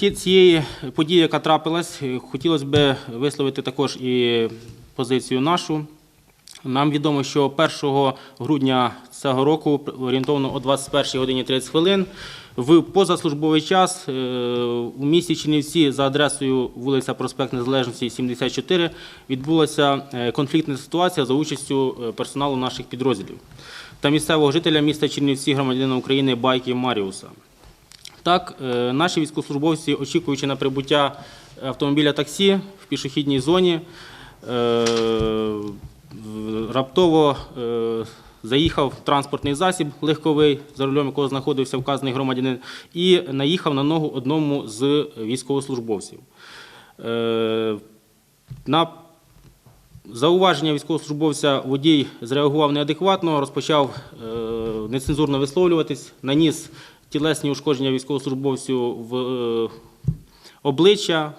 цієї події, яка трапилась, е, хотілося б висловити також і позицію нашу. Нам відомо, що 1 грудня цього року, орієнтовно о 21 годині 30 хвилин, в позаслужбовий час е, у місті Чернівці за адресою вулиця Проспект Незалежності, 74, відбулася е, конфліктна ситуація за участю персоналу наших підрозділів та місцевого жителя міста Чернівці, громадянина України Байки Маріуса. Так, е, наші військовослужбовці, очікуючи на прибуття автомобіля таксі в пішохідній зоні, е, раптово е, заїхав транспортний засіб легковий, за рулем якого знаходився вказаний громадянин, і наїхав на ногу одному з військовослужбовців. На зауваження військовослужбовця водій зреагував неадекватно, розпочав нецензурно висловлюватись, наніс тілесні ушкодження військовослужбовцю в е, обличчя.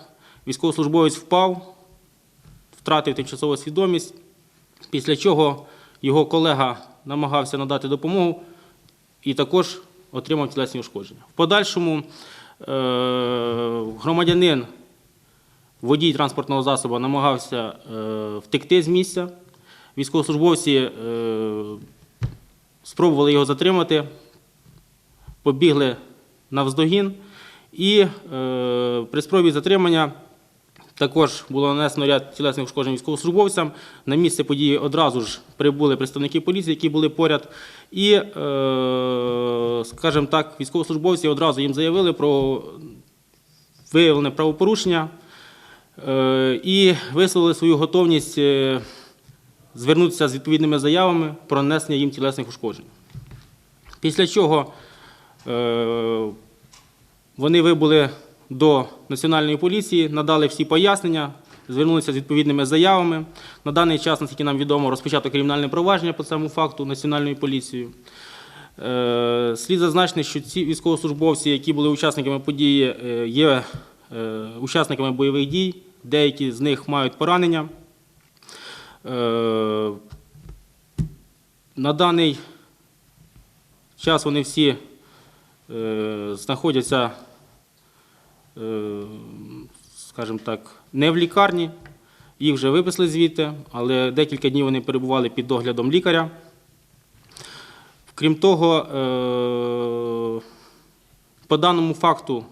Військовослужбовець впав, втратив тимчасову свідомість, після чого його колега намагався надати допомогу і також отримав тілесні ушкодження. В подальшому е, громадянин водій транспортного засобу намагався е, втекти з місця. Військовослужбовці спробували його затримати, побігли навздогін, і е, при спробі затримання також було нанесено ряд тілесних ушкоджень військовослужбовцям. На місце події одразу ж прибули представники поліції, які були поряд. І, е, скажімо так, військовослужбовці одразу їм заявили про виявлене правопорушення е, і висловили свою готовність звернутися з відповідними заявами про нанесення їм тілесних ушкоджень. Після чого вони вибули до Національної поліції, надали всі пояснення, звернулися з відповідними заявами. На даний час, наскільки нам відомо, розпочато кримінальне провадження по цьому факту Національною поліцією. Е, Слід зазначити, що ці військовослужбовці, які були учасниками події, е, є е, учасниками бойових дій, деякі з них мають поранення. Е, На даний час вони всі е, знаходяться, е, скажімо так, не в лікарні. Їх вже виписали звідти, але декілька днів вони перебували під доглядом лікаря. Крім того, е, по даному факту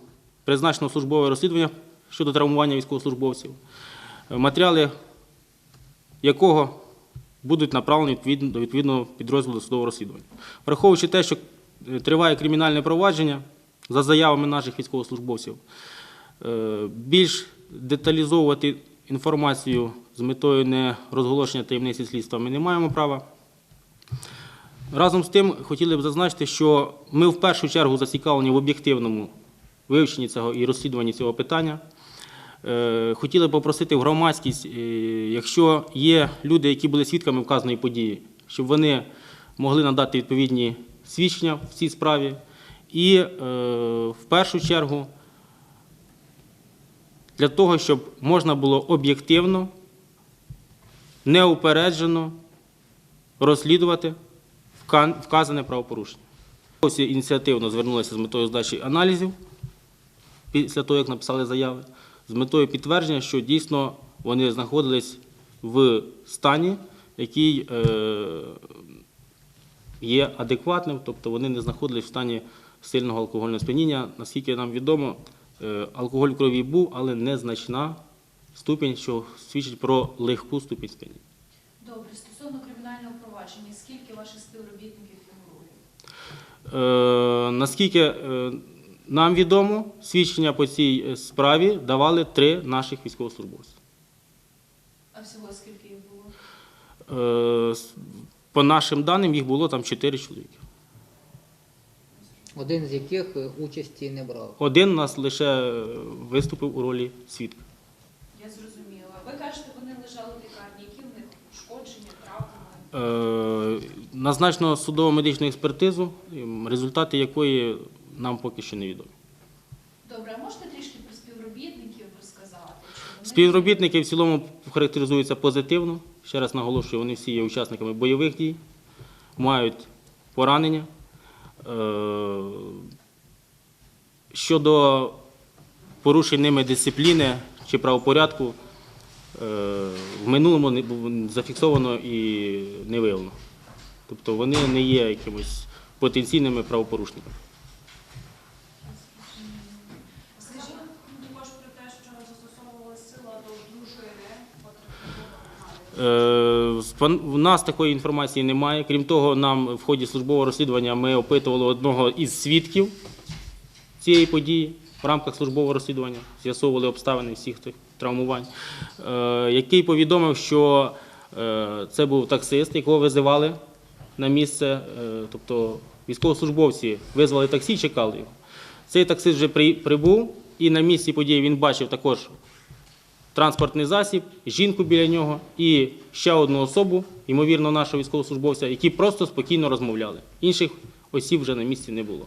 призначено службове розслідування щодо травмування військовослужбовців, е, матеріали якого будуть направлені відповідно до відповідного підрозділу судового розслідування. Враховуючи те, що е, триває кримінальне провадження за заявами наших військовослужбовців, е, більш деталізовувати інформацію з метою не розголошення таємниці слідства ми не маємо права. Разом з тим, хотіли б зазначити, що ми в першу чергу зацікавлені в об'єктивному вивченні цього і розслідуванні цього питання. Е, Хотіли б попросити громадськість, е, якщо є люди, які були свідками вказаної події, щоб вони могли надати відповідні свідчення в цій справі. І е, в першу чергу для того, щоб можна було об'єктивно, неупереджено розслідувати вказане правопорушення. Всі ініціативно звернулися з метою здачі аналізів після того, як написали заяви, з метою підтвердження, що дійсно вони знаходились в стані, який е, є адекватним, тобто вони не знаходились в стані сильного алкогольного сп'яніння. Наскільки нам відомо, е, алкоголь в крові був, але незначна ступінь, що свідчить про легку ступінь сп'яніння. Добре, стосовно кримінального провадження, скільки ваших співробітників фігурує? Е, наскільки е, нам відомо, свідчення по цій справі давали три наших військовослужбовців. А всього скільки їх було? Е, По нашим даним, їх було там чотири чоловіки. один з яких е, участі не брав. Один у нас лише е, виступив у ролі свідка. Я зрозуміла. Ви кажете, вони лежали в лікарні. Які в них ушкодження, травми? Е, Назначено судово-медичну експертизу, ем, результати якої нам поки що невідомі. Добре, а можете трішки про співробітників розказати? Співробітники в цілому характеризуються позитивно. Ще раз наголошую, вони всі є учасниками бойових дій, мають поранення. Е, Щодо порушень ними дисципліни чи правопорядку е, в минулому зафіксовано і не виявлено. Тобто вони не є якимось потенційними правопорушниками. Скажіть також про те, що застосовувала сила до дружини потрібно Е, нас такої інформації немає. Крім того, нам в ході службового розслідування ми опитували одного із свідків цієї події в рамках службового розслідування, з'ясовували обставини всіх тих травмувань, е, який повідомив, що е, це був таксист, якого визивали на місце, тобто військовослужбовці визвали таксі, чекали його. Цей таксист вже прибув, і на місці події він бачив також транспортний засіб, жінку біля нього і ще одну особу, ймовірно, нашого військовослужбовця, які просто спокійно розмовляли. Інших осіб вже на місці не було.